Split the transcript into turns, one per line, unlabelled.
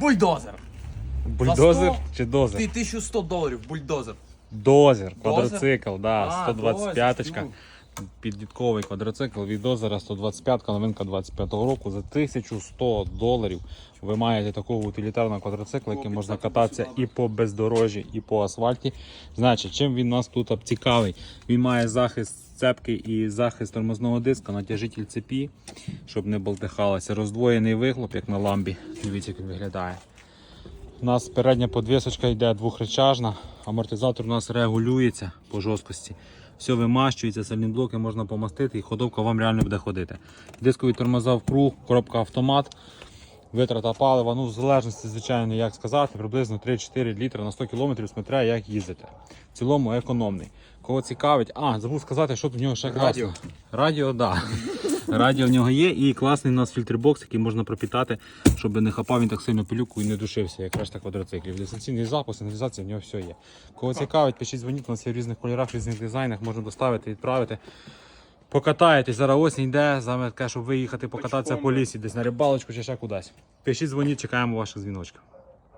Бульдозер.
Бульдозер
сто
чи дозер?
Ти 1100 доларів, бульдозер.
Дозер,
Дозер?
квадроцикл, да,
А,
125-ка.
дозер,
Підлітковий квадроцикл від дозера 125 новинка 25-го року. За 1100 доларів ви маєте такого утилітарного квадроцикла, який можна кататися і по бездорожжі, і по асфальті. Значить, чим він у нас тут цікавий? Він має захист цепки і захист тормозного диска, натяжитель цепі, щоб не болтихалося. Роздвоєний вихлоп, як на ламбі. Дивіться, як він виглядає. У нас передня подвісочка йде двохречажна, амортизатор у нас регулюється по жорсткості. Все вимащується, сальні можна помастити і ходовка вам реально буде ходити. Дискові тормоза в круг, коробка автомат, витрата палива. Ну, в залежності, звичайно, як сказати, приблизно 3-4 літри на 100 км смотря як їздите. В цілому економний. Кого цікавить, а, забув сказати, що тут в нього ще класно.
Радіо.
Радіо, так. Да. Радіо в нього є і класний у нас фільтрбокс, який можна пропітати, щоб не хапав він так сильно пилюку і не душився, як решта квадроциклів. Дистанційний запуск, сигналізація в нього все є. Кого цікавить, пишіть дзвоніть, у нас є в різних кольорах, в різних дизайнах, можна доставити, відправити. Покатаєтесь, зараз осінь йде, саме таке, щоб виїхати покататися по лісі, десь на рибалочку чи ще кудись. Пишіть дзвоніть, чекаємо ваших дзвіночків.